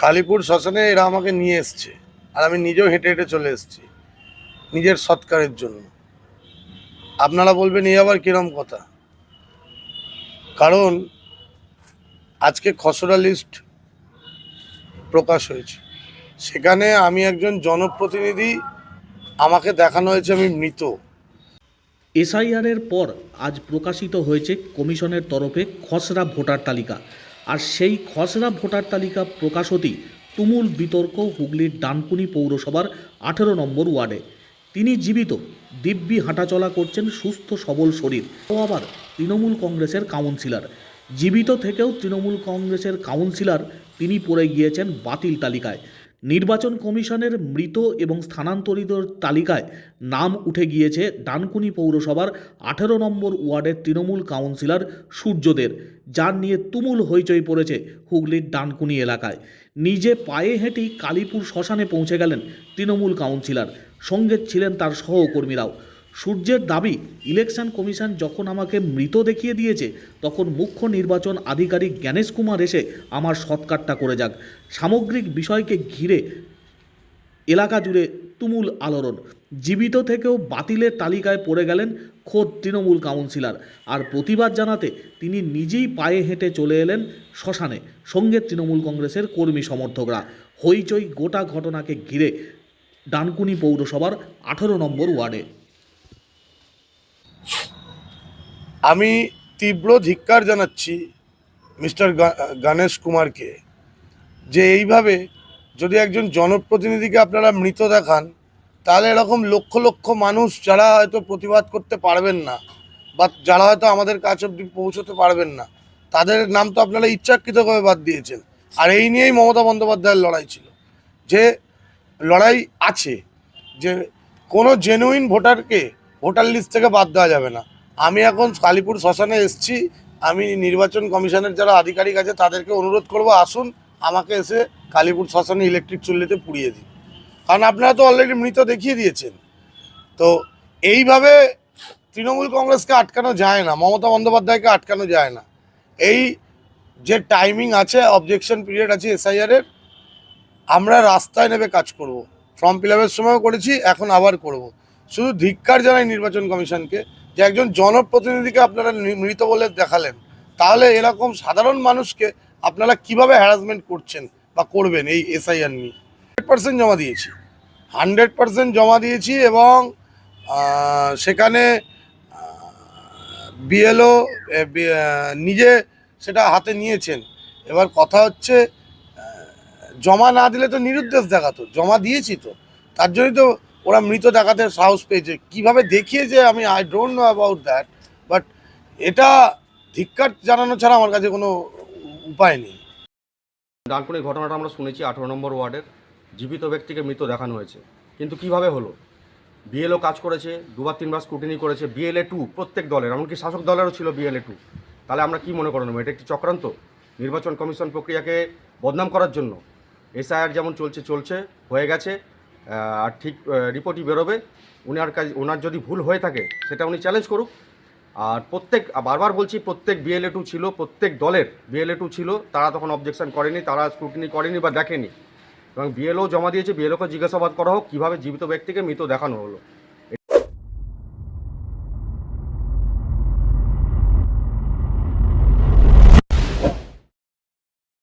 কালীপুর শ্মশানে এরা আমাকে নিয়ে এসছে। আর আমি নিজেও হেঁটে হেঁটে চলে এসেছি, নিজের সৎকারের জন্য। আপনারা বলবেন এই আবার কিরম কথা? কারণ, আজকে খসড়া লিস্ট প্রকাশ হয়েছে। সেখানে আমি একজন জনপ্রতিনিধি, আমাকে দেখানো হয়েছে আমি মৃত। এসআইআরের পর আজ প্রকাশিত হয়েছে কমিশনের তরফে খসড়া ভোটার তালিকা। আর সেই খসড়া ভোটার তালিকা প্রকাশ হতেই তুমুল বিতর্ক হুগলির ডানকুনি পৌরসভার আঠেরো নম্বর ওয়ার্ডে। তিনি জীবিত, দিব্যি হাঁটাচলা করছেন সুস্থ সবল শরীর। ও আবার তৃণমূল কংগ্রেসের কাউন্সিলর। জীবিত থেকেও তৃণমূল কংগ্রেসের কাউন্সিলর, তিনি পড়ে গিয়েছেন বাতিল তালিকায়। নির্বাচন কমিশনের মৃত এবং স্থানান্তরিত তালিকায় নাম উঠে গিয়েছে ডানকুনি পৌরসভার আঠেরো নম্বর ওয়ার্ডের তৃণমূল কাউন্সিলর সূর্যদের যার নিয়ে তুমুল হইচই পড়েছে হুগলির ডানকুনি এলাকায়। নিজে পায়ে হেঁটেই কালীপুর শ্মশানে পৌঁছে গেলেন তৃণমূল কাউন্সিলর, সঙ্গে ছিলেন তার সহকর্মীরাও। সূর্যের দাবি, ইলেকশন কমিশন যখন আমাকে মৃত দেখিয়ে দিয়েছে, তখন মুখ্য নির্বাচন আধিকারিক জ্ঞানেশ কুমার এসে আমার সৎকারটা করে যাক। সামগ্রিক বিষয়কে ঘিরে এলাকা জুড়ে তুমুল আলোড়ন। জীবিত থেকেও বাতিলের তালিকায় পড়ে গেলেন খোদ তৃণমূল কাউন্সিলর। আর প্রতিবাদ জানাতে তিনি নিজেই পায়ে হেঁটে চলে এলেন শ্মশানে, সঙ্গে তৃণমূল কংগ্রেসের কর্মী সমর্থকরা। হইচই গোটা ঘটনাকে ঘিরে ডানকুনি পৌরসভার আঠেরো নম্বর ওয়ার্ডে। আমি তীব্র ধিক্কার জানাচ্ছি মিস্টার গণেশ কুমারকে যে এইভাবে যদি একজন জনপ্রতিনিধিকে আপনারা মৃত দেখান, তাহলে এরকম লক্ষ লক্ষ মানুষ যারা হয়তো প্রতিবাদ করতে পারবেন না বা যারা হয়তো আমাদের কাছে অব্দি পৌঁছতে পারবেন না, তাদের নাম তো আপনারা ইচ্ছাকৃতভাবে বাদ দিয়েছেন। আর এই নিয়েই মমতা বন্দ্যোপাধ্যায়ের লড়াই ছিল। যে লড়াই আছে, যে কোনো জেনুইন ভোটারকে ভোটার লিস্ট থেকে বাদ দেওয়া যাবে না। আমি এখন কালীপুর শ্মশানে এসছি। আমি নির্বাচন কমিশনের যারা আধিকারিক আছে, তাদেরকে অনুরোধ করব, আসুন, আমাকে এসে কালীপুর শ্মশানে ইলেকট্রিক চুল্লিতে পুড়িয়ে দিন। কারণ আপনারা তো অলরেডি মৃত দেখিয়ে দিয়েছেন। তো এইভাবে তৃণমূল কংগ্রেসকে আটকানো যায় না, মমতা বন্দ্যোপাধ্যায়কে আটকানো যায় না। এই যে টাইমিং আছে অবজেকশন পিরিয়ড আছে এসআইআরের আমরা রাস্তায় নেমে কাজ করব। ফর্ম ফিল আপের সময়ও করেছি, এখন আবার করব। শুধু ধিক্কার জানাই নির্বাচন কমিশনকে যে একজন জনপ্রতিনিধিকে আপনারা মৃত বলে দেখালেন, তাহলে এরকম সাধারণ মানুষকে আপনারা কীভাবে হ্যারাসমেন্ট করছেন বা করবেন এই এসআইআর নিয়ে? হান্ড্রেড পার্সেন্ট জমা দিয়েছি। হান্ড্রেড পার্সেন্ট জমা দিয়েছি এবং সেখানে বিএলও নিজে সেটা হাতে নিয়েছেন। এবার কথা হচ্ছে জমা না দিলে তো নিরুদ্দেশ দেখাতো। জমা দিয়েছি তো। তার জন্যই তো ওরা মৃত দেখাতে সাহস পেয়েছে। কীভাবে দেখিয়ে যে আমি I don't know about that but এটা ধিক্কার জানানো ছাড়া আমার কাছে কোনো উপায় নেই। ডানকুনির ঘটনাটা আমরা শুনেছি আঠেরো নম্বর ওয়ার্ডের। জীবিত ব্যক্তিকে মৃত দেখানো হয়েছে। কিন্তু কীভাবে হলো? বিএলও কাজ করেছে, দুবার তিনবার স্ক্রুটিনি করেছে বিএলএ টু প্রত্যেক দলের, এমনকি শাসক দলেরও ছিল বিএলএ টু তাহলে আমরা কি মনে করেন এটা একটি চক্রান্ত? নির্বাচন কমিশন প্রক্রিয়াকে বদনাম করার জন্য? এসআইআর যেমন চলছে চলছে, হয়ে গেছে। আর ঠিক রিপোর্টই বেরোবে। উনার কাজ ওনার যদি ভুল হয়ে থাকে, সেটা উনি চ্যালেঞ্জ করুক। আর প্রত্যেক বারবার বলছি, প্রত্যেক বিএলএ টু ছিল, প্রত্যেক দলের বিএলএ টু ছিল, তারা তখন অবজেকশন করেনি, তারা স্ক্রুটিনি করেনি বা দেখেনি। এবং বিএলও জমা দিয়েছে বিএলওকে জিজ্ঞাসাবাদ করা হোক, কীভাবে জীবিত ব্যক্তিকে মৃত দেখানো হলো।